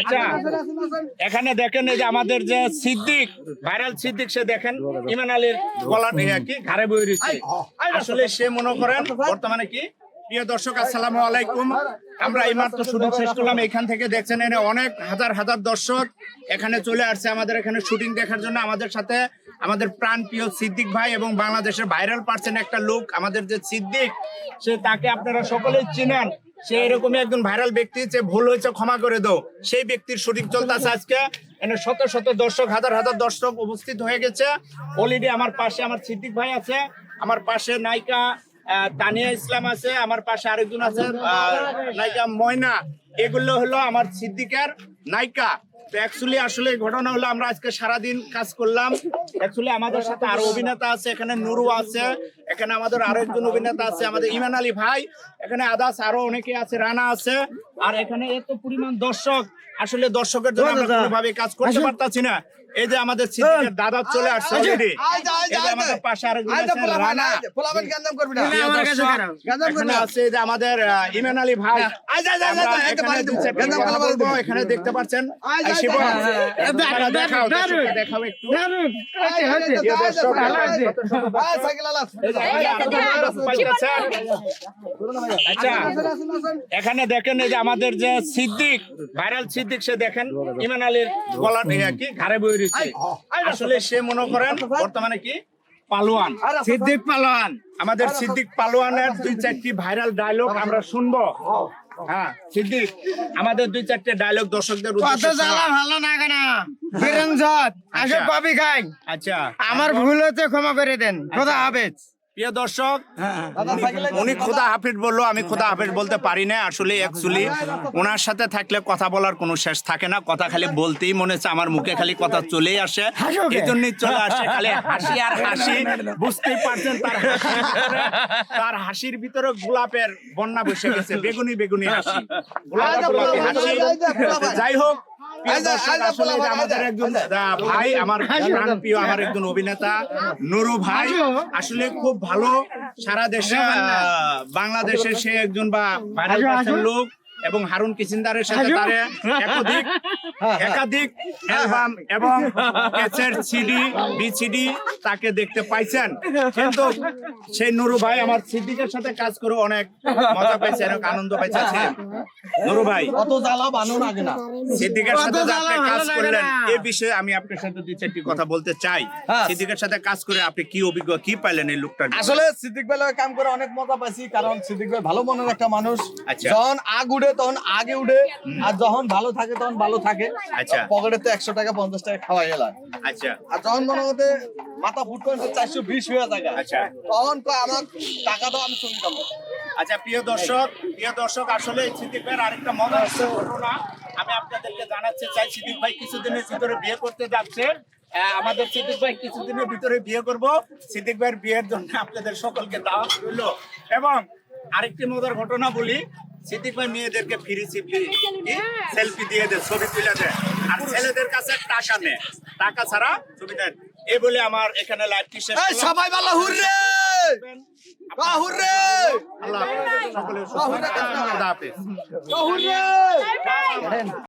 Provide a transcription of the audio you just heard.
আচ্ছা এখানে দেখেন এই যে আমাদের যে সিদ্দিক, ভাইরাল সিদ্দিক সে দেখেন ইমান আলীর গলা কি, ঘাড়ে বই রয়েছে। আসলে সে মনে করেন, বর্তমানে কি? প্রিয় দর্শক, আসসালামু আলাইকুম। আমরা এইমাত্র শুটিং শেষ করলাম, এখান থেকে দেখছেন এনে অনেক হাজার হাজার দর্শক এখানে চলে আসছে আমাদের এখানে শুটিং দেখার জন্য। আমাদের সাথে আমাদের প্রাণ প্রিয় সিদ্দিক ভাই এবং বাংলাদেশের ভাইরাল পার্সন একটা লোক, আমাদের যে সিদ্দিক, সে তাকে আপনারা সকলেই চিনেন। সে এরকমই একজন ভাইরাল ব্যক্তি, যে ভুল হয়েছে ক্ষমা করে দাও। সেই ব্যক্তির শুটিং চলতেছে আজকে। এনে শত শত দর্শক, হাজার হাজার দর্শক উপস্থিত হয়ে গেছে। অলরেডি আমার পাশে আমার সিদ্দিক ভাই আছে, আমার পাশে নায়িকা তানিয়া ইসলাম আছে, আমার পাশে আরেকজন আছে নায়িকা ময়না। এগুলো হলো আমার সিদ্দিকের নায়িকা। অ্যাকচুয়ালি আসলে ঘটনা হলো আমরা আজকে সারাদিন কাজ করলাম। অ্যাকচুয়ালি আমাদের সাথে আরও অভিনেতা আছে এখানে নুরু আছে এখানে আমাদের আরও একজন অভিনেতা আছে আমাদের ইমান আলী ভাই এখানে আদাস আরও অনেকে আছে রানা আছে আর এখানে এত পরিমাণ দর্শক। আসলে দর্শকের জন্য আমরা কোনোভাবে কাজ করতে পারতাছি না। এই যে আমাদের সিদ্দিকের দাদা চলে আসছে already। এই যে আমাদের পাশে আরেকজন আছে রানা প্রিয় দর্শক, এখানে আছে যে আমাদের ইমান আলী ভাই এখানে দু চারটি কথা বলব, এখানে দেখতে পাচ্ছেন শিব, দেখাও দেখাও একটু এখানে আচ্ছা দেখেন এই যে আমাদের যে সিদ্দিক ভাইরাল সিদ্দিক সে দেখেন ইমান আলীর গলা কি ঘাড়ে বই আসলে সে মনে করেন বর্তমানে কি? পালোয়ান। সিদ্দিক পালোয়ান। আমাদের সিদ্দিক পালোয়ানের দুই চারটি ভাইরাল ডায়লগ আমরা শুনব। হ্যাঁ সিদ্দিক আমাদের দুই চারটে ডায়লগ দর্শকদের কত উদ্দেশ্যে জ্বালা ভালো না কেন? বিরঞ্জত আসে আচ্ছা। খাই। আচ্ছা। আমার ভুল হচ্ছে ক্ষমা করে দেন। খোদা হাফেজ। প্রিয় দর্শক উনি খোদা হাফিজ বলল আমি খোদা হাফিজ বলতে পারি না আসলে অ্যাকচুয়ালি ওনার সাথে থাকলে কথা বলার কোনো শেষ থাকে না কথা খালি বলতেই মনে হচ্ছে আমার মুখে খালি কথা চলেই আসে। এই জন্যই চলে আসে খালি হাসি আর হাসি বুঝতেই পারছেন তার হাসির ভিতরে- তার হাসির ভিতরে গোলাপের বন্যা বসে গেছে বেগুনি বেগুনি হাসি গোলাপ হাসি। যাই হোক প্রিয় আসলে এটা আমাদের একজন ভাই আমার প্রাণপ্রিয় আমার একজন অভিনেতা নুরু ভাই। আসলে খুব ভালো সারা দেশে আহ, বাংলাদেশে সে একজন বা লোক। এবং হারুন কিসিন্দারের সাথে তার একাধিক একাধিক অ্যালবাম এবং ক্যাসেট সিডি বিসিডি তাকে দেখতে পাইছেন। কিন্তু সেই নুরু ভাই আমার সিদ্দিকের সাথে কাজ করে অনেক মজা পাইছে অনেক আনন্দ পাইছে নুরু ভাই। কত জ্বালা বানুন আগে না। সিদ্দিকের সাথে যে আপনি কাজ করলেন এই বিষয়ে আমি আপনার সাথে দুই চারটি কথা বলতে চাই। হ্যাঁ। সিদ্দিকের সাথে কাজ করে আপনি কি অভিজ্ঞ কি পাইলেন এই লোকটা আসলে সিদ্দিক ভাই লগে কাম করে অনেক মজা পাইছি কারণ সিদ্দিক ভাই ভালো মনের একটা মানুষ। আচ্ছা। যখন আগ উঠে তখন আগে উঠে আর যখন ভালো থাকে তখন ভালো থাকে। আচ্ছা। পকেটে তো একশো টাকা পঞ্চাশ টাকা খাওয়াই এলাম। আচ্ছা। আর যখন মনে হতে মাথা ফুট করে চারশো বিশ হয়ে থাকে আচ্ছা। তখন কয় আমার টাকা দাও আমি চলে যাব আচ্ছা প্রিয় দর্শক প্রিয় দর্শক আসলে এই সিদ্দিক ভাইয়ের আরেকটা মজার একটা ঘটনা আমি আপনাদেরকে জানাতে চাই সিদ্দিক ভাই কিছুদিনের ভিতরে বিয়ে করতে যাচ্ছে। আমাদের সিদ্দিক ভাই কিছুদিনের ভিতরে বিয়ে করব। সিদ্দিক ভাইয়ের বিয়ের জন্য আপনাদের সকলকে দাওয়াত রইল। এবং আরেকটি মজার ঘটনা বলি সিদ্দিক ভাই মেয়েদেরকে ফ্রি সিপলি সেলফি দিয়ে দেয় ছবি তুলে দেয়। আর ছেলেদের কাছে টাকা নেয়। টাকা ছাড়া ছবি দেন এই বলে আমার এখানে লাইভটি শেষ সবাই ভালো হুররে! আল্লাহ। সকলের সুস্থ